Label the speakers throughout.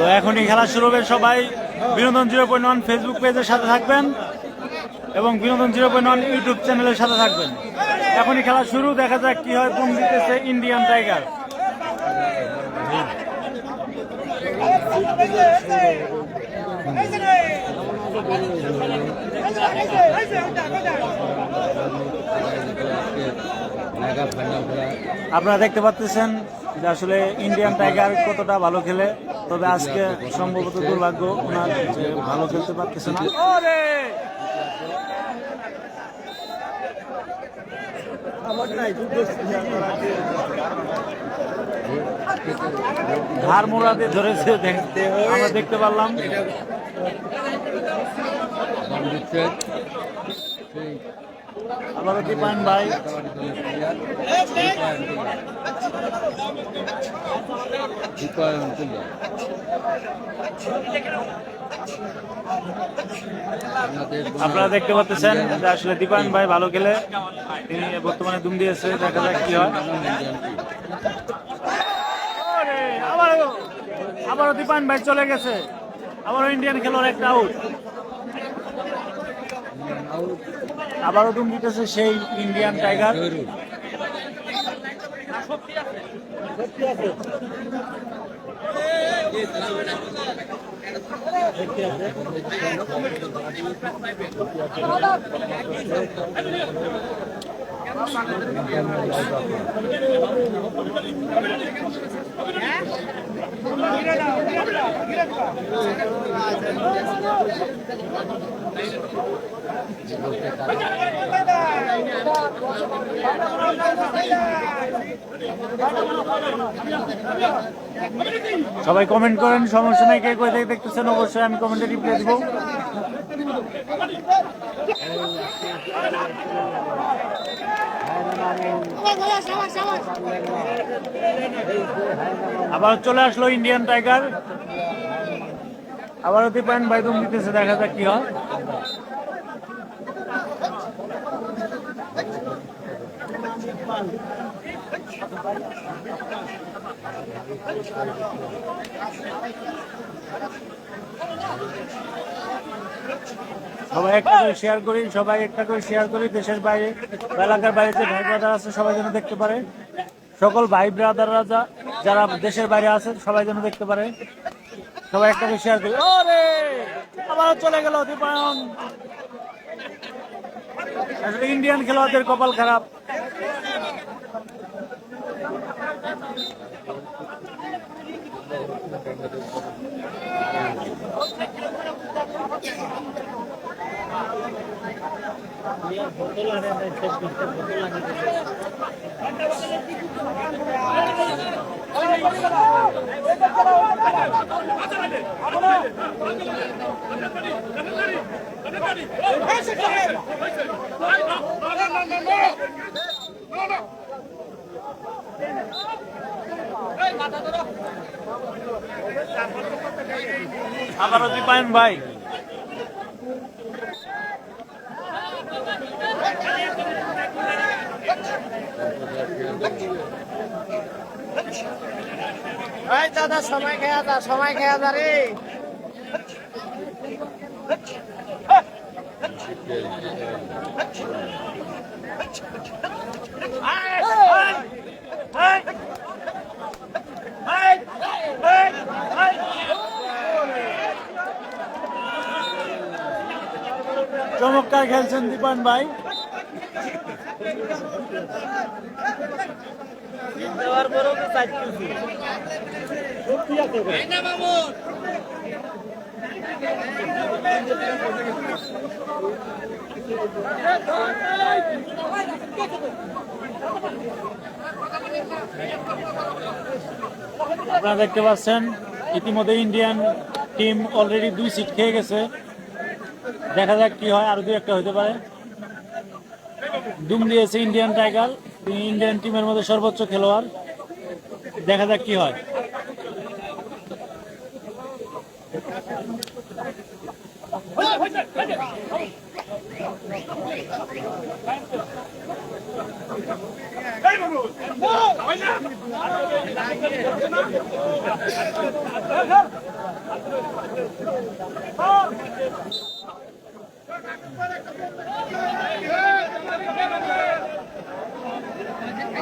Speaker 1: তো এখনই খেলা শুরু হবে সবাই। Binodon zero point one Facebook পেজের সাথে থাকবেন এবং বিনোদন জিরো পয়েন্ট ওয়ান ইউটিউব চ্যানেলের সাথে থাকবেন। এখনই খেলা শুরু, দেখা যাক কি হয় কোন দিতেছে ইন্ডিয়ান টাইগার। আপনারা দেখতে পাচ্ছেন যে আসলে ইন্ডিয়ান টাইগার কতটা ভালো খেলে তবে আজকে সম্ভবত দুর্ভাগ্য ওনার যে ভালো খেলতে পারতেছে না। ঘাড় মোড়াতে ধরেছে দেখতে আমরা দেখতে পারলাম।
Speaker 2: সেই
Speaker 1: আবারও ভাই
Speaker 2: দীপায়ন তুল্লা বাংলাদেশ
Speaker 1: আপনারা দেখতে পাচ্ছেন যে আসলে দীপায়ন ভাই ভালো খেলে। তিনি বর্তমানে দুম দিয়েছে দেখা যাক কি হয়। আবারও আবারও দীপায়ন ভাই চলে গেছে। আবারও ইন্ডিয়ান খেলোয়াড় একটা আউট আবারও দুম দিতেছে সেই ইন্ডিয়ান টাইগার। সবাই কমেন্ট করেন, সমস্যা নাই, কে কোথায় দেখতেছেন, অবশ্যই আমি কমেন্টে রিপ্লাই দিব। আবার চলে আসলো ইন্ডিয়ান টাইগার আবারও দীপায়ন বাইদুম দিতেছে, দেখা যাক কি হয়। সবাই একটা করে শেয়ার করি সবাই একটা করে শেয়ার করি, দেশের বাইরে, এলাকার বাইরে যে ভাই ব্রাদার আছে, সবাই যেন দেখতে পারে। সকল ভাই ব্রাদাররা যা যারা দেশের বাইরে আছে, সবাই যেন দেখতে পারে। সবাই একটা করে শেয়ার করি ওরে! আবার চলে গেল দীপায়ন। আসলে ইন্ডিয়ান খেলোয়াড়দের কপাল খারাপ। No, no, আবারও দীপায়ন ভাই।
Speaker 3: এই দাদা সময় খেয়া যা সময় খেয়া যা রে।
Speaker 1: চমৎকার খেলছেন দীপায়ন ভাই।
Speaker 3: তো চাইতেছি
Speaker 1: আপনারা দেখতে পাচ্ছেন, ইতিমধ্যে ইন্ডিয়ান টিম অলরেডি দুই সিট খেয়ে গেছে। দেখা যাক কি হয়, আরও দুই একটা হতে পারে। দুম দিয়েছে ইন্ডিয়ান টাইগার তিনি ইন্ডিয়ান টিমের মধ্যে সর্বোচ্চ খেলোয়াড়। দেখা যাক কি হয়।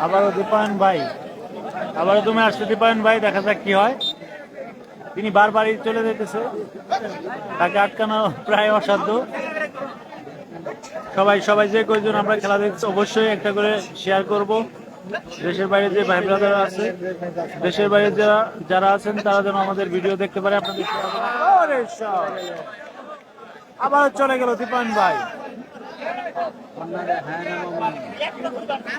Speaker 1: আবারও দীপায়ন ভাই। আবারও তুমি আসছো দীপায়ন ভাই, দেখা যাক কি হয়। তিনি বারবারই চলে যেতেছে। তাকে আটকানো প্রায় অসাধ্য। সবাই সবাই যে কয়জন আমরা খেলা দেখছি, অবশ্যই একটা করে শেয়ার করব। দেশের বাইরে যে ভাই ব্রাদার আছে, দেশের বাইরে যারা যারা আছেন, তারা যেন আমাদের ভিডিও দেখতে পারে। আপনাদের আবার চলে গেল দীপায়ন ভাই।
Speaker 2: ও ধরলে কিন্তু চলতে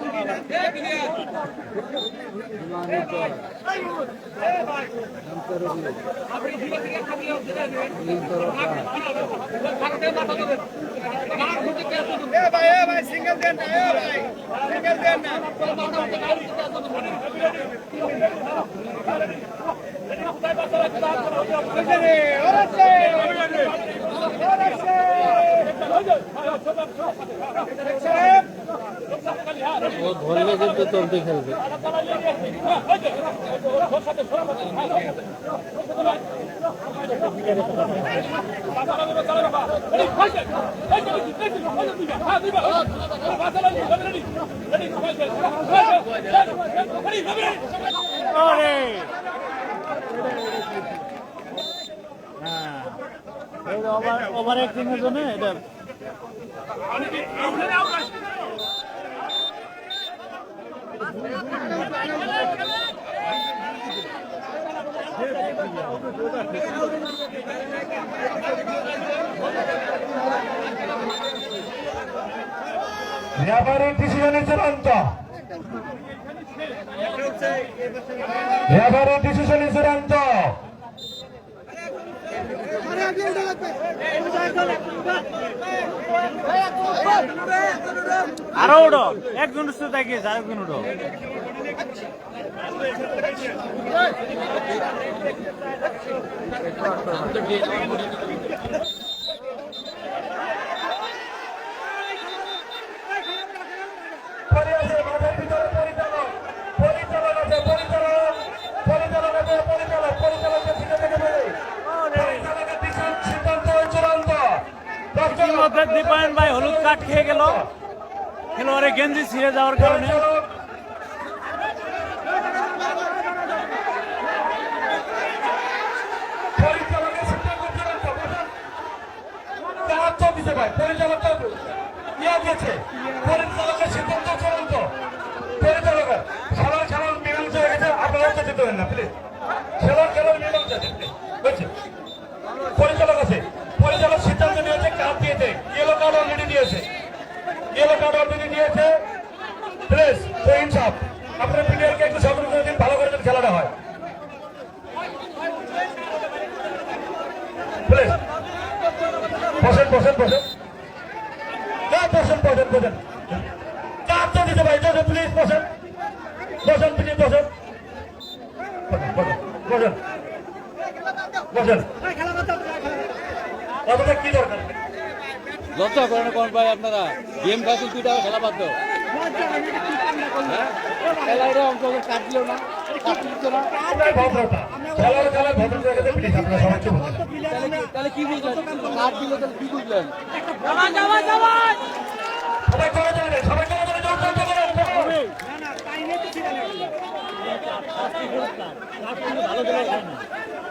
Speaker 2: খেলবে
Speaker 1: ওরে হ্যাঁ এই ওভার ওভার অ্যাক্টিং এর জন্য এটা
Speaker 4: রেফারির ডিসিশনে চূড়ান্ত রেফারির ডিসিশনে চূড়ান্ত
Speaker 1: আরও উঠো একজন শুধু তাকিয়েছে আরেকজন উঠো
Speaker 4: পরে আছে মাঠের ভিতরে পরিচালক পরিচালক আছে পরিচালক পরিচালক আছে পরিচালক পরিচালকের দিকে থেকে বেরোয় পরিচালকের ডিসিশন সিদ্ধান্ত চূড়ান্ত
Speaker 1: মধ্যে দীপায়ন ভাই হলুদ কাঠ খেয়ে গেল। খেলোয়াড়ের গেঞ্জি ছিঁড়ে যাওয়ার কারণে।
Speaker 4: ইয়া পরিচালক আছে। পরিচালক সিদ্ধান্ত নিয়েছে কার্ড দিয়েছে ইয়েলো কার্ড অলরেডি দিয়েছে ইয়েলো কার্ড অলরেডি দিয়েছে প্লিজ তো ইনসাফ। আপনার প্লেয়ারকে একটু সতর্ক দিন, ভালো করে যেন খেলাটা হয়। প্লিজ বসেন বসেন বসেন। না, বসেন বসেন বসেন। কাপ তো দিতে ভাই বসেন প্লিজ বসেন। বসেন প্লিজ বসেন বসেন বসেন। বসেন। অতটা কি দরকার?
Speaker 2: লজ্জা করে না কোন ভাই আপনারা? গেম খেলছেন দুই টাকা খেলা বাদ দাও। হ্যাঁ? খেলা অঙ্ক কাটল না
Speaker 4: হয়ে।
Speaker 2: তাহলে কি- বুঝলেন? কাট দিলে তাহলে কি বুঝলেন?
Speaker 4: সবাই করে যাবেন সবাই। করে যাবেন জোর জোর করে
Speaker 1: ভালো না।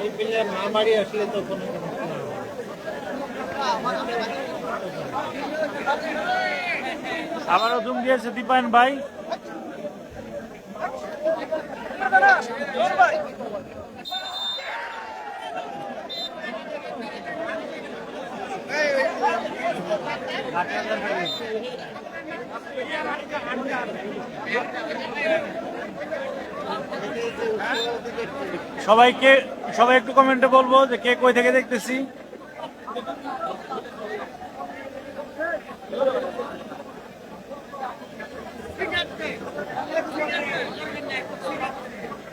Speaker 1: এই প্লেয়ার না মারি আসলে তো কোনো আবারও জুম দিয়েছে দীপায়ন ভাই। সবাইকে, সবাই একটু কমেন্টে বলব যে কে কই থেকে দেখতেছি।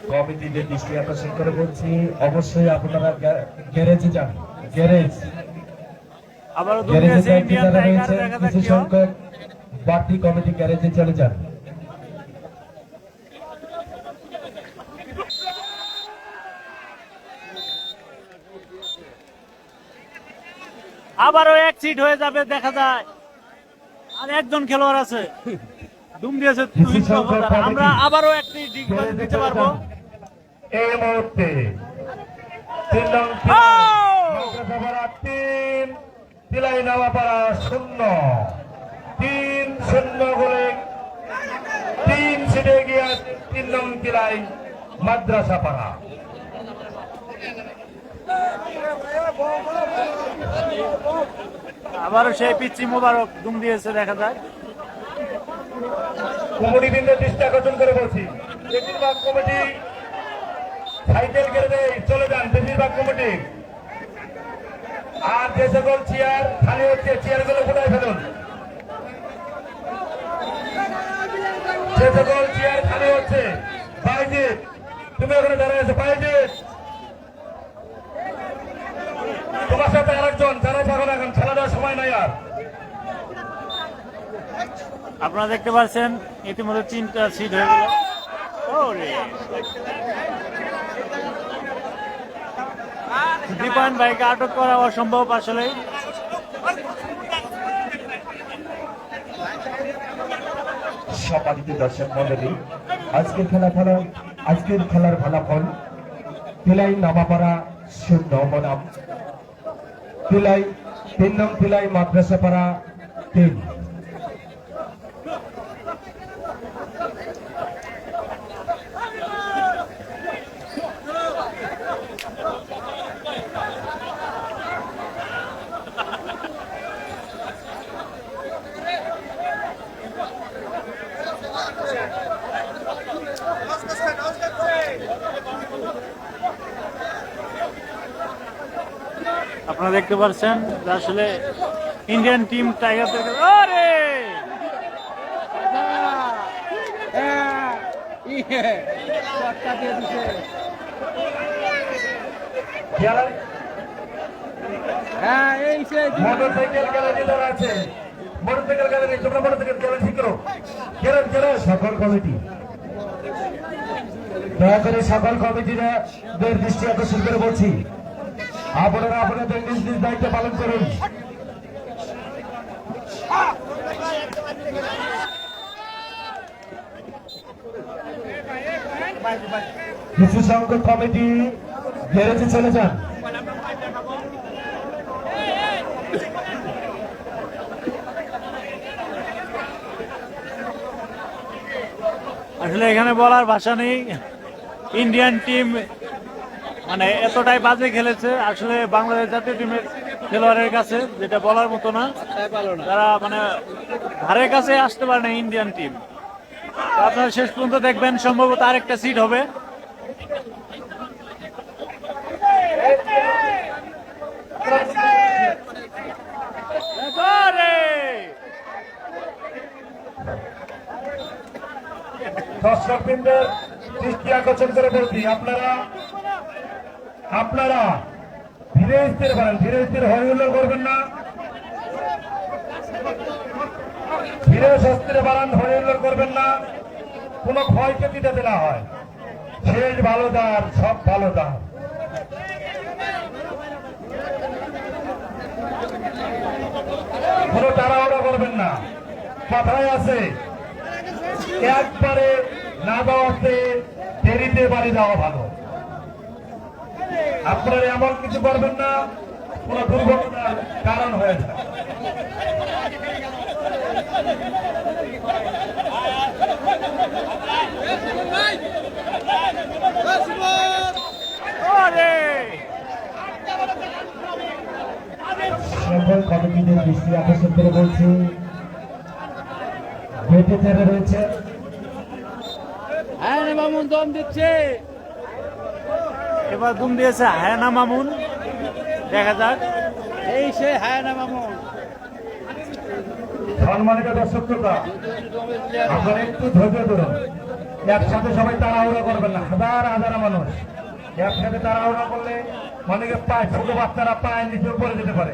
Speaker 4: কমিটিদের দৃষ্টি আকর্ষণ করে বলছি, অবশ্যই আপনারা গ্যা- গ্যারেজে যান। গ্যারেজ।
Speaker 1: আবারও
Speaker 4: গ্যারেজে
Speaker 1: দুনিয়া ইন্ডিয়ান টাইগার দেখা
Speaker 4: কিছু
Speaker 1: যাচ্ছে
Speaker 4: সংখ্যক বাড়তি কমিটি গ্যারেজে চলে যান।
Speaker 1: আবারও এক সিট হয়ে যাবে দেখা যায়। আর একজন খেলোয়াড় আছে। দুম দিয়েছে। আমরা আবারও একটি দিতে পারব।
Speaker 4: এই মুহূর্তে তিন নং
Speaker 1: ও!
Speaker 4: মাদ্রাসাপাড়া তিন তিলাই নামাপাড়া শূন্য। তিন শূন্য গোলে তিন সিটে গিয়া তিন নং মাদ্রাসা মাদ্রাসাপাড়া
Speaker 1: আবারও সেই পিচ্ছি মোবারক দুম দিয়েছে দেখা যায়।
Speaker 4: কমিটি বৃন্দের দৃষ্টি আকর্ষণ করে বলছি বেশিরভাগ কমিটি সাইকেল গেড়ে চলে যান বেশিরভাগ কমিটি। আর যে সকল চেয়ার খালি হচ্ছে চেয়ারগুলো কোথায় ফেলুন? যে সকল চেয়ার খালি হচ্ছে বাইজিৎ তুমি ওখানে দাঁড়ায় আছো বাইজিৎ তোমার সাথে আরেকজন, যারা থাকো না এখন, খেলা দেওয়ার সময় নাই আর।
Speaker 1: আপনারা দেখতে পাচ্ছেন, ইতিমধ্যে তিনটা সিট হয়ে গেল ওরে দীপায়ন ভাইকে আটক করা অসম্ভব আসলে।
Speaker 4: দর্শক মন্ডলী, আজকের খেলা ফল আজকের খেলার ফলাফল তিলাই নামাপাড়া শূন্য বনাম। তিলাই তিন নং তিলাই মাদ্রাসাপাড়া তিন।
Speaker 1: আপনারা দেখতে পাচ্ছেন আসলে ইন্ডিয়ান টিম টাইগারদের আরে!
Speaker 3: হ্যাঁ এই সে
Speaker 4: মোটরসাইকেল গ্যালারি যারা আছে মোটরসাইকেল গ্যালারি তোমরা মোটরসাইকেল গ্যালারি ঠিক করো। গ্যালারি যারা সকল কমিটি। দয়া করে সকল কমিটিরা দের দৃষ্টি আকর্ষণ করে বলছি। আপনারা আপনাদের নিজ নিজ দায়িত্ব পালন করুন। কিছু সংখ্যক কমিটি গ্যারেজে চলে যান।
Speaker 1: আসলে এখানে বলার ভাষা নেই। ইন্ডিয়ান টিম মানে এতটাই বাজে খেলেছে। আসলে বাংলাদেশ জাতীয় টিমের খেলোয়াড়ের কাছে যেটা বলার মতো না তারা মানে ধারের কাছে আসতে পারে না ইন্ডিয়ান টিম। আপনারা শেষ পর্যন্ত দেখবেন সম্ভবত আরেকটা সিট হবে।
Speaker 4: দৃষ্টি আকর্ষণ করে বলছি আপনারা আপনারা ধীরে স্থির করেন ধীরে স্থির হই হুল্লোড় করবেন না। ধীরে সস্তিরে বাড়ান হই হুল্লোড় করবেন না। কোনো ক্ষয়ক্ষতি যাতে না হয়, শেষ ভালো দার, সব ভালো দার। কোনো তাড়াহুড়া করবেন না। কথায় আছে, একবারে না দেওয়াতে দেরিতে বাড়ি যাওয়া ভালো। আপনারা এমন কিছু করবেন না কোন দুর্ঘটনার কারণ হয়ে যায় সকল কমিটিদের দৃষ্টি আকর্ষণ করে বলছি বেটে চেড়ে রয়েছে
Speaker 2: হ্যাঁ মামুন দম দিচ্ছে।
Speaker 1: এবার দুম দিয়েছে হায়ানা মামুন। দেখা যাক।
Speaker 2: এই সে হ্যাঁ না মামুন।
Speaker 4: সম্মানিত দর্শক শ্রোতা আপনারা একটু ধৈর্য ধরুন। একসাথে সবাই তাড়াহুড়ো করবেন না হাজার হাজার মানুষ। একসাথে তাড়াহুড়ো করলে অনেকে পায় ছোট বাচ্চারা পায়ের নিচে পড়ে যেতে পারে।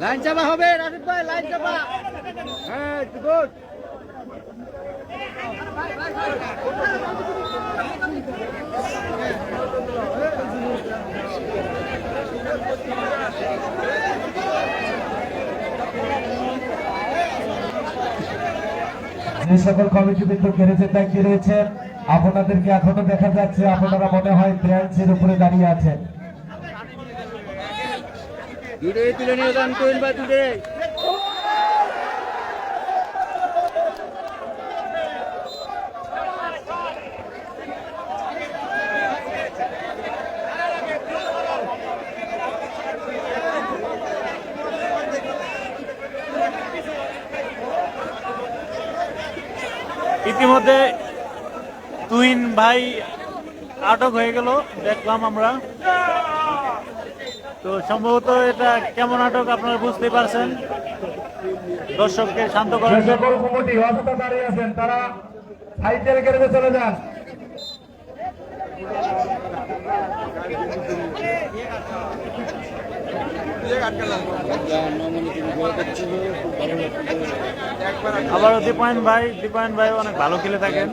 Speaker 2: লাইন চাপা হবে রাশিদ ভাই লাইন চাপা। হ্যাঁ গুড
Speaker 4: যে সকল কমিটি বৃন্দ গ্যারেজের দায়িত্বে রয়েছেন, আপনাদেরকে এখনও দেখা যাচ্ছে, আপনারা মনে হয় ব্রাঞ্চের উপরে দাঁড়িয়ে আছেন।
Speaker 2: দুটোই তুলে নিয়ে কোয়েন ভাই দুটোই
Speaker 1: ইতিমধ্যে তুইন ভাই আটক হয়ে গেল দেখলাম আমরা। তো সম্ভবত এটা কেমন আটক আপনারা বুঝতে পারছেন? দর্শককে শান্ত করার জন্য
Speaker 4: সকল কমিটি অযথা দাঁড়িয়ে আছেন তারা সাইকেল চলে যান।
Speaker 1: আবারও দীপায়ন ভাই দীপায়ন ভাই অনেক ভালো খেলে থাকেন।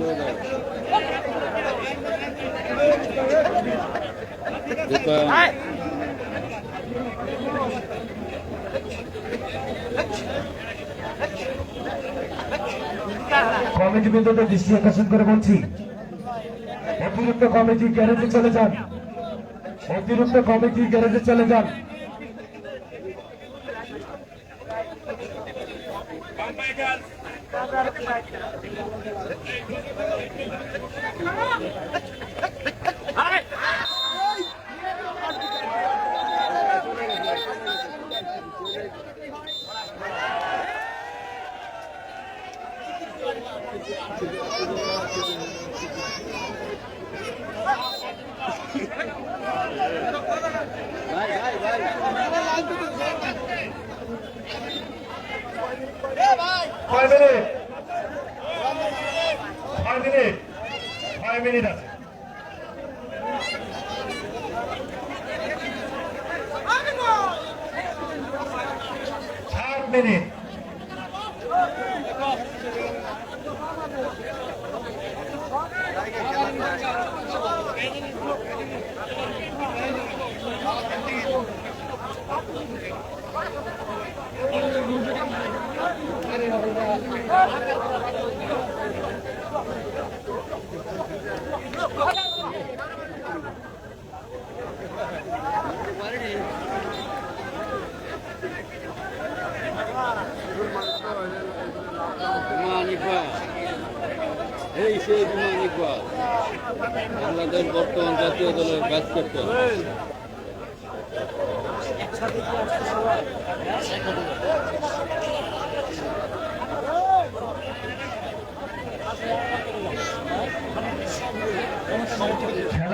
Speaker 4: কমিটি বিন্দুতে দৃষ্টি আকর্ষণ করে বলছি, অতিরিক্ত কমিটি গ্যারেজে চলে যান। অতিরিক্ত কমিটি গ্যারেজে চলে যান। ছয় মিনিট ছয় মিনিট ছয় মিনিট আছে। মিনিট
Speaker 2: এই সেই বিমান ইকবাল। বাংলাদেশ বর্তমান জাতীয় দলের ব্যাচ ক্যাপ্টেন
Speaker 4: খেলা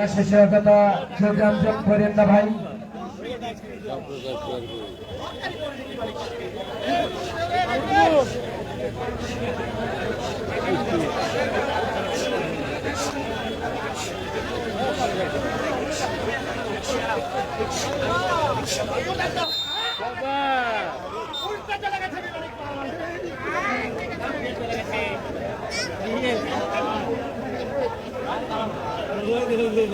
Speaker 4: শেষে কথা চোখ আমজম করেন না ভাই।
Speaker 2: সম্প্রচার শেয়ার করুন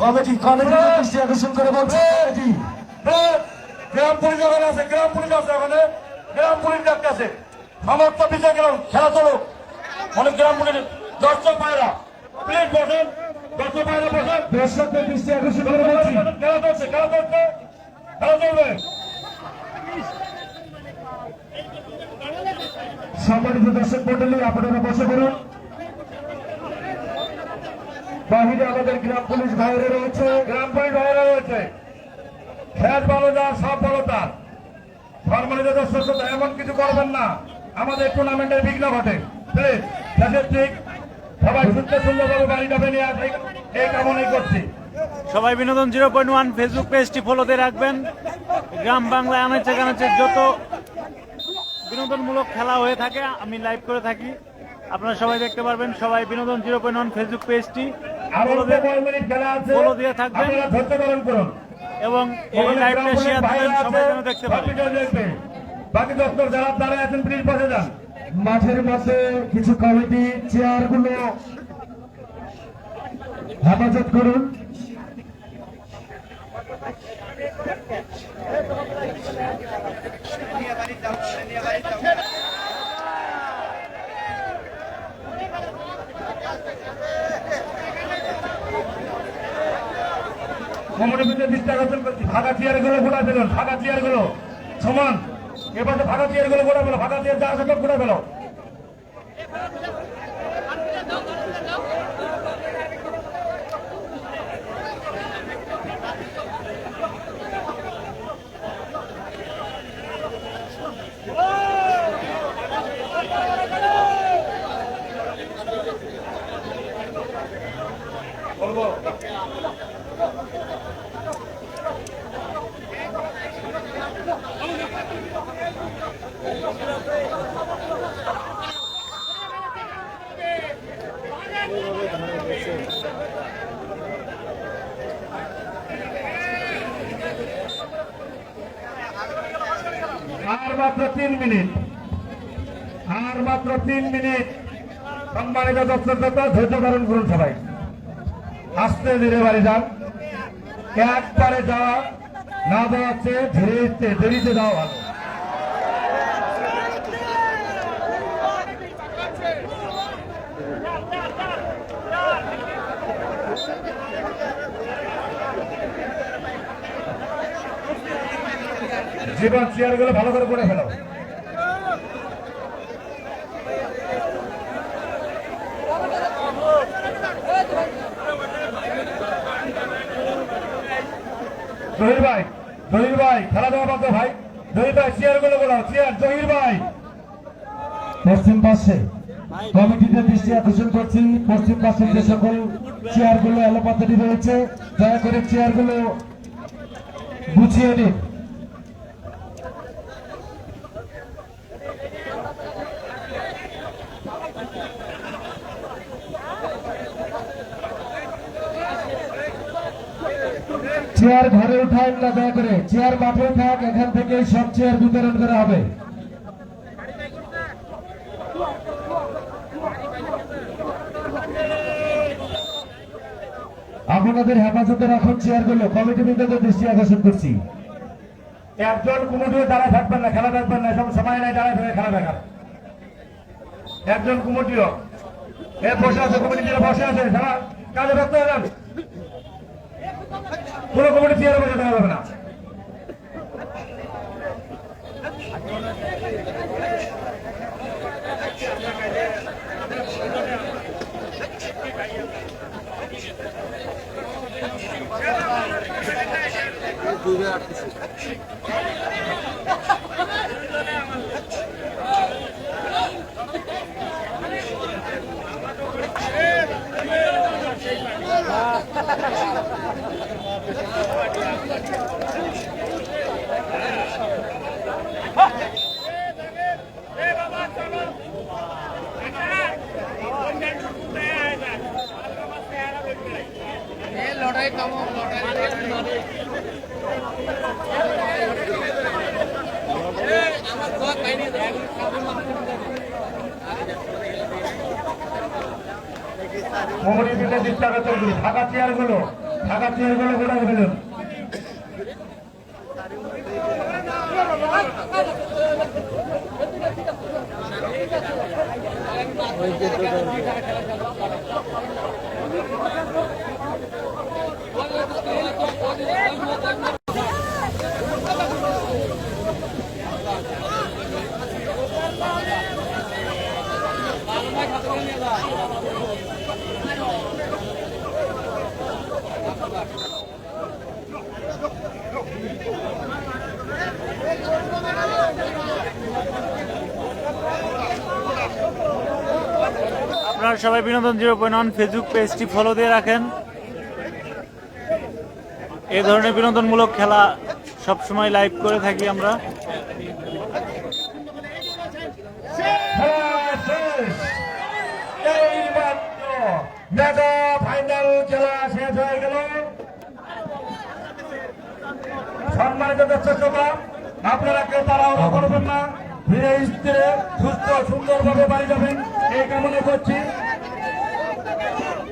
Speaker 4: কমিটি কমিটি দৃষ্টি আকর্ষণ করে বলছে গ্রাম পুলিশ ওখানে আছে গ্রাম পুলিশ আছে ওখানে। গ্রাম পুলিশ ডাকতেছে সমস্ত বিষয় গেলাম খেলা চলুক অনেক গ্রাম পুলিশ দর্শক ভাইরা প্লিজ বসেন। দর্শক ভাইরা বসেন।
Speaker 5: দর্শকদের দৃষ্টি আকর্ষণ করে বলছি।
Speaker 4: খেলা চলছে খেলা চলছে খেলা চলবে।
Speaker 5: সম্মানিত দর্শক মন্ডলী আপনারা বসে করুন বাহিরে আমাদের গ্রাম পুলিশ বাইরে রয়েছে।
Speaker 4: গ্রাম পুলিশ ভাইরা রয়েছে। খেত ভালো যা সব ভালো তার। সম্মানিত দর্শক এমন কিছু করবেন না। আমাদের টুর্নামেন্টের বিঘ্ন ঘটে। প্লিজ ঠিক সবাই সুস্থ সুন্দরভাবে বাড়ি যাবে নিয়ে আসে। এই কামনাই করছি।
Speaker 1: সবাই Binodon zero point one Facebook পেজটি ফলোতে রাখবেন। গ্রাম বাংলায় আনাচে কানাচে যত বিনোদনমূলক খেলা হয়ে থাকে আমি লাইভ করে থাকি। আপনারা সবাই দেখতে পারবেন সবাই Binodon zero point one Facebook পেজটি।
Speaker 4: আরও
Speaker 1: দিয়ে- থাকবেন। এবং এই লাইভটা শেয়ার
Speaker 4: ভাইরা
Speaker 1: সবাই যেন দেখতে পারে।
Speaker 4: বাকি দর্শক যারা দাঁড়ায় আছেন প্লিজ বসে যান।
Speaker 5: মাঠের মধ্যে কিছু কমিটি চেয়ারগুলো হেফাজত করুন।
Speaker 4: ফাঁকা চেয়ারগুলো সমান এবার তো ফাঁকা চেয়ারগুলো ঘোরা পেল ফাঁকা চেয়ার যা আছে সব ঘোরা ফেলো। আর মাত্র তিন মিনিট। আর মাত্র তিন মিনিট। সম্মানিত শ্রোতা, ধৈর্য ধারণ করুন সবাই। আস্তে ধীরে বাড়ি যান। একবারে যাওয়া না যাওয়াচ্ছে ধীরে দেরিতে যাওয়া ভালো। জীবন চেয়ারগুলো ভালো করে করে ফেলো। ভাই জহির ভাই, খেলা দেওয়া বাধ্য ভাই। জহির ভাই, চেয়ারগুলো বলো চেয়ার জহির ভাই।
Speaker 5: পশ্চিম পাশে কমিটিতে দৃষ্টি আকর্ষণ করছি পশ্চিম পাশের যে সকল চেয়ারগুলো এলোপাতারি রয়েছে, দয়া করে চেয়ারগুলো গুছিয়ে নিন চেয়ার উঠায় দয়া করে চেয়ার মাঠে থাক, এখান থেকে সব চেয়ার বিতরণ করা হবে। আপনাদের হেফাজতে রাখুন চেয়ারগুলো। কমিটি বৃন্দদের দৃষ্টি আকর্ষণ করছি।
Speaker 4: একজন কুমুটিও দাঁড়ায় থাকবেন না, খেলা থাকবেন না সব সময় নাই, দাঁড়ায় থাকে খেলা দেখার। একজন কুমুটিও এ বসে আছে কমিটি বসে আছে কাজে ব্যস্ত হয়ে কোনো কমিটি চেয়ারে বসে থাকা যাবে না। কমিটির ভিতরে দৃষ্টি আকর্ষণ করি ফাঁকা চেয়ারগুলো ফাঁকা চেয়ারগুলো গোটা ফেলুন
Speaker 1: আপনারা সবাই Binodon zero point one Facebook পেজটি ফলো দিয়ে রাখেন। এ ধরনের বিনোদনমূলক খেলা সবসময় লাইভ করে থাকি আমরা।
Speaker 4: আপনারা কেউ তাড়াহুড়ো করবেন না। ধীরে স্থিরে, সুস্থ, সুন্দরভাবে বাড়ি যাবেন। এই কামনা করছি।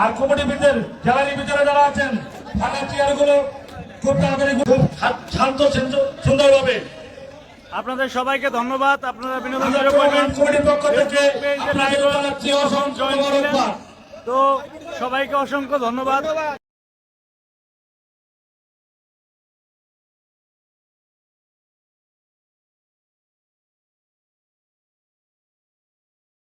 Speaker 4: আর কমিটিবিদদের ভিতরে গ্যালারির ভিতরে যারা আছেন ফাঁকা চেয়ারগুলো খুব তাড়াতাড়ি খুব শান্ত সুন্দর- হবে
Speaker 1: আপনাদের সবাইকে ধন্যবাদ। আপনারা বিনোদন
Speaker 4: কমিটির পক্ষ থেকে
Speaker 1: তো সবাইকে অসংখ্য ধন্যবাদ।